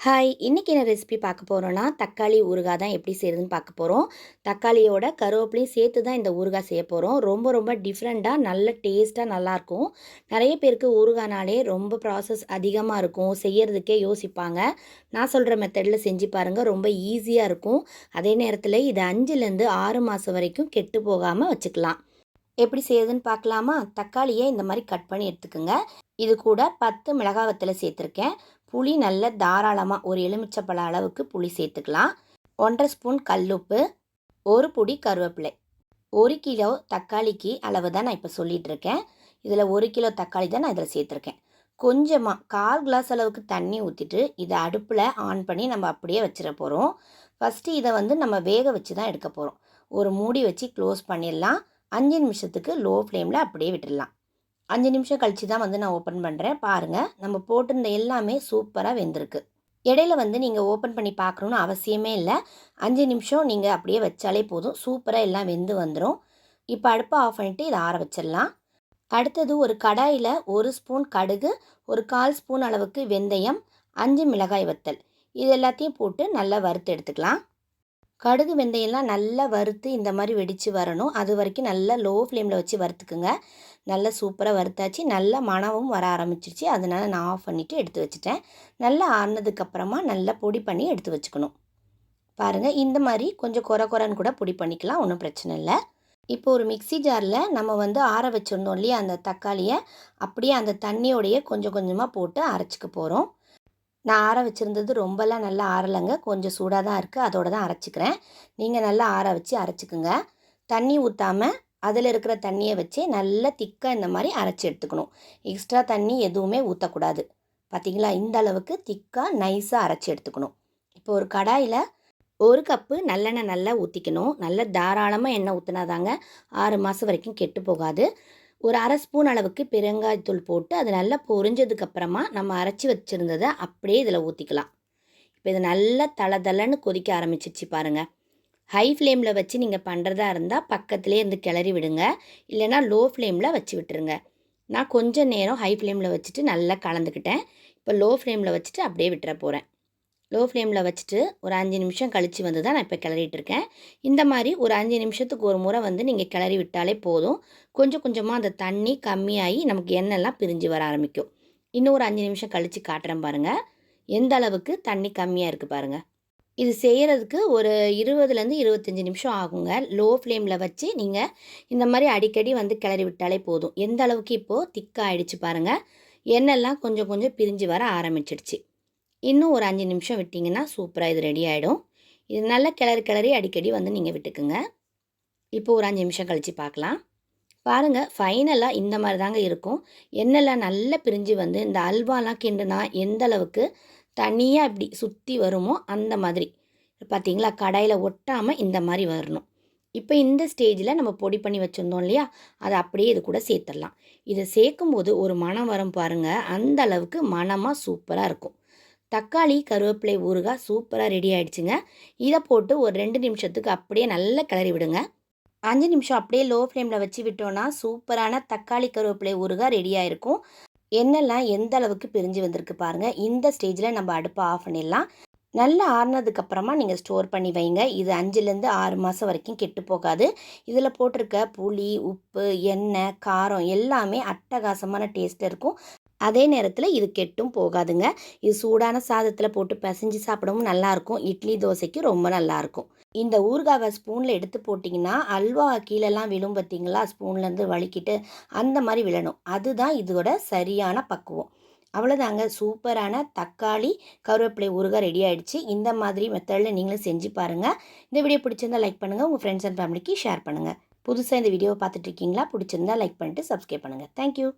Hi இன்றைக்கி என்ன recipe பார்க்க போகிறோன்னா தக்காளி ஊறுகாய் தான் எப்படி செய்கிறதுன்னு பார்க்க போகிறோம் தக்காளியோட கருவேப்பிலையும் சேர்த்து தான் இந்த ஊறுகாய் செய்ய போகிறோம் ரொம்ப ரொம்ப டிஃப்ரெண்ட்டாக நல்ல டேஸ்ட்டாக நல்லாயிருக்கும் நிறைய பேருக்கு ஊறுகானாலே ரொம்ப ப்ராசஸ் அதிகமாக இருக்கும். செய்யறதுக்கே யோசிப்பாங்க. நான் சொல்கிற மெத்தடில் செஞ்சு பாருங்கள் ரொம்ப ஈஸியாக இருக்கும். அதே நேரத்தில் இது அஞ்சுலேருந்து ஆறு மாதம் வரைக்கும் கெட்டு போகாமல் வச்சுக்கலாம். எப்படி செய்யுதுன்னு பார்க்கலாமா? தக்காளியை இந்த மாதிரி கட் பண்ணி எடுத்துக்கோங்க. இது கூட பத்து மிளகாய் வத்தலை சேர்த்துருக்கேன். புளி நல்ல தாராளமாக ஒரு எலுமிச்சப்பழ அளவுக்கு புளி சேர்த்துக்கலாம். ஒன்றரை ஸ்பூன் கல்லுப்பு ஒரு பொடி கருவேப்பிலை. ஒரு கிலோ தக்காளிக்கு அளவு தான் நான் இப்போ சொல்லிகிட்டு இருக்கேன் இதில் ஒரு கிலோ தக்காளி தான் நான் இதில் சேர்த்துருக்கேன். கொஞ்சமாக கால் கிளாஸ் அளவுக்கு தண்ணி ஊற்றிட்டு இதை அடுப்பில் ஆன் பண்ணி நம்ம அப்படியே வச்சிட போகிறோம் ஃபஸ்ட்டு இதை வந்து நம்ம வேக வச்சு தான் எடுக்க போகிறோம் ஒரு மூடி வச்சு க்ளோஸ் பண்ணிடலாம். அஞ்சு நிமிஷத்துக்கு லோ ஃப்ளேமில் அப்படியே விட்டுடலாம். அஞ்சு நிமிஷம் கழித்து தான் வந்து நான் ஓப்பன் பண்ணுறேன் பாருங்கள் நம்ம போட்டிருந்த எல்லாமே சூப்பராக வெந்திருக்கு. இடையில வந்து நீங்கள் ஓப்பன் பண்ணி பார்க்கணுன்னு அவசியமே இல்லை. அஞ்சு நிமிஷம் நீங்கள் அப்படியே வச்சாலே போதும். சூப்பராக எல்லாம் வெந்து வந்துடும் இப்போ அடுப்பை ஆஃப் பண்ணிவிட்டு இதை ஆற வச்சிடலாம். அடுத்தது ஒரு கடாயில் ஒரு ஸ்பூன் கடுகு ஒரு கால் ஸ்பூன் அளவுக்கு வெந்தயம் அஞ்சு மிளகாய் வத்தல். இது எல்லாத்தையும் போட்டு நல்லா வறுத்து எடுத்துக்கலாம். கடுகு வெந்தயம்லாம் நல்லா வறுத்து இந்த மாதிரி வெடித்து வரணும். அது வரைக்கும் நல்லா லோ ஃப்ளேமில் வச்சு வறுத்துக்குங்க. நல்லா சூப்பராக வறுத்தாச்சு. நல்லா மணமும் வர ஆரம்பிச்சிருச்சு. அதனால் நான் ஆஃப் பண்ணிவிட்டு எடுத்து வச்சுட்டேன். நல்லா ஆறினதுக்கப்புறமா நல்லா பொடி பண்ணி எடுத்து வச்சுக்கணும். பாருங்கள் இந்த மாதிரி கொஞ்சம் குறை குறைன்னு கூட பொடி பண்ணிக்கலாம். ஒன்றும் பிரச்சனை இல்லை. இப்போ ஒரு மிக்சி ஜாரில் நம்ம வந்து ஆற வச்சுருந்தோம் இல்லையா அந்த தக்காளியை அப்படியே அந்த தண்ணியோடையே கொஞ்சம் கொஞ்சமாக போட்டு அரைச்சிக்க போகிறோம் நான் ஆற வச்சுருந்தது ரொம்பலாம் நல்லா ஆறலைங்க. கொஞ்சம் சூடாக தான் இருக்குது அதோட தான் அரைச்சிக்கிறேன். நீங்கள் நல்லா ஆற வச்சு அரைச்சிக்குங்க. தண்ணி ஊற்றாமல் அதில் இருக்கிற தண்ணியை வச்சு நல்லா திக்காக இந்த மாதிரி அரைச்சி எடுத்துக்கணும். எக்ஸ்ட்ரா தண்ணி எதுவுமே ஊற்றக்கூடாது பார்த்திங்களா இந்த அளவுக்கு திக்காக நைஸாக அரைச்சி எடுத்துக்கணும். இப்போ ஒரு கடாயில் ஒரு கப்பு நல்லெண்ணெய் நல்லா ஊற்றிக்கணும் நல்லா தாராளமாக எண்ணெய் ஊற்றினாதாங்க ஆறு மாதம் வரைக்கும் கெட்டு போகாது. ஒரு அரை ஸ்பூன் அளவுக்கு பெருங்காயத்தூள் போட்டு அது நல்லா பொரிஞ்சதுக்கப்புறமா நம்ம அரைச்சி வச்சுருந்ததை அப்படியே இதில் ஊற்றிக்கலாம் இப்போ இது நல்லா தலை தலைன்னு கொதிக்க ஆரம்பிச்சிச்சு பாருங்கள் ஹை ஃப்ளேமில் வச்சு நீங்கள் பண்ணுறதா இருந்தால் பக்கத்துலேயே இருந்து கிளறி விடுங்க. இல்லைனா லோ ஃப்ளேமில் வச்சு விட்டுருங்க. நான் கொஞ்சம் நேரம் ஹை ஃப்ளேமில் வச்சுட்டு நல்லா கலந்துக்கிட்டேன். இப்போ லோ ஃப்ளேமில் வச்சுட்டு அப்படியே விட்டுற போகிறேன் லோ ஃப்ளேமில் வச்சுட்டு ஒரு அஞ்சு நிமிஷம் கழித்து வந்து தான் நான் இப்போ கிளறிட்டு இருக்கேன் இந்த மாதிரி ஒரு அஞ்சு நிமிஷத்துக்கு ஒரு முறை வந்து நீங்கள் கிளறி விட்டாலே போதும். கொஞ்சம் கொஞ்சமாக அந்த தண்ணி கம்மியாகி நமக்கு எண்ணெய்லாம் பிரிஞ்சு வர ஆரம்பிக்கும். இன்னும் ஒரு அஞ்சு நிமிஷம் கழித்து காட்டுறேன் பாருங்கள் எந்த அளவுக்கு தண்ணி கம்மியாக இருக்குது பாருங்கள் இது செய்கிறதுக்கு ஒரு இருபதுலேருந்து இருபத்தஞ்சி நிமிஷம் ஆகுங்க. லோ ஃப்ளேமில் வச்சு நீங்கள் இந்த மாதிரி அடிக்கடி வந்து கிளறி விட்டாலே போதும். எந்த அளவுக்கு இப்போது திக்காக ஆகிடுச்சு பாருங்கள் எண்ணெய்லாம் கொஞ்சம் கொஞ்சம் பிரிஞ்சு வர ஆரம்பிச்சிடுச்சு. இன்னும் ஒரு அஞ்சு நிமிஷம் விட்டிங்கன்னா சூப்பராக இது ரெடி ஆகிடும் இது நல்லா கிளறி கிளறி அடிக்கடி வந்து நீங்கள் விட்டுக்குங்க. இப்போ ஒரு அஞ்சு நிமிஷம் கழித்து பார்க்கலாம் பாருங்கள் ஃபைனலாக இந்த மாதிரி தாங்க இருக்கும். எண்ணெய்லாம் நல்லா பிரிஞ்சு வந்து இந்த அல்வாலாம் கிண்டுனா எந்த அளவுக்கு தனியாக இப்படி சுற்றி வருமோ அந்த மாதிரி. பார்த்தீங்களா கடையில் ஒட்டாமல் இந்த மாதிரி வரணும். இப்போ இந்த ஸ்டேஜில் நம்ம பொடி பண்ணி வச்சுருந்தோம் இல்லையா? அதை அப்படியே இது கூட சேர்த்துடலாம். இதை சேர்க்கும்போது ஒரு மனம் வரும் பாருங்கள் அந்த அளவுக்கு மனமாக சூப்பராக இருக்கும். தக்காளி கருவேப்பிலை ஊறுகாய் சூப்பராக ரெடி ஆகிடுச்சுங்க இதை போட்டு ஒரு ரெண்டு நிமிஷத்துக்கு அப்படியே நல்லா கிளறி விடுங்க. அஞ்சு நிமிஷம் அப்படியே லோ ஃப்ளேமில் வச்சு விட்டோன்னா சூப்பரான தக்காளி கருவேப்பிலை ஊறுகாய் ரெடியாக இருக்கும் எண்ணெய்லாம் எந்த அளவுக்கு பிரிஞ்சு வந்திருக்கு பாருங்கள் இந்த ஸ்டேஜில் நம்ம அடுப்பை ஆஃப் பண்ணிடலாம். நல்லா ஆறுனதுக்கப்புறமா நீங்கள் ஸ்டோர் பண்ணி வைங்க. இது அஞ்சுலேருந்து ஆறு மாதம் வரைக்கும் கெட்டு போகாது. இதில் போட்டிருக்க புளி உப்பு எண்ணெய் காரம் எல்லாமே அட்டகாசமான டேஸ்ட் இருக்கும். அதே நேரத்தில் இது கெட்டும் போகாதுங்க. இது சூடான சாதத்தில் போட்டு பிசைஞ்சு சாப்பிடவும் நல்லாயிருக்கும் இட்லி தோசைக்கு ரொம்ப நல்லாயிருக்கும் இந்த ஊறுகாவை ஸ்பூனில் எடுத்து போட்டிங்கன்னா அல்வா கீழெல்லாம் விழும் பார்த்தீங்களா ஸ்பூன்லேருந்து வலிக்கிட்டு அந்த மாதிரி விழணும். அதுதான் இதோட சரியான பக்குவம். அவ்வளோதாங்க சூப்பரான தக்காளி கருவேப்பிலை ஊறுகாய் ரெடி ஆகிடுச்சு இந்த மாதிரி மெத்தடில் நீங்களும் செஞ்சு பாருங்கள் இந்த வீடியோ பிடிச்சிருந்தால் லைக் பண்ணுங்கள் உங்கள் ஃப்ரெண்ட்ஸ் அண்ட் ஃபேமிலிக்கு ஷேர் பண்ணுங்கள் புதுசாக இந்த வீடியோவை பார்த்துட்ருக்கீங்களா பிடிச்சிருந்தா லைக் பண்ணிட்டு சப்ஸ்கிரைப் பண்ணுங்கள் தேங்க்யூ.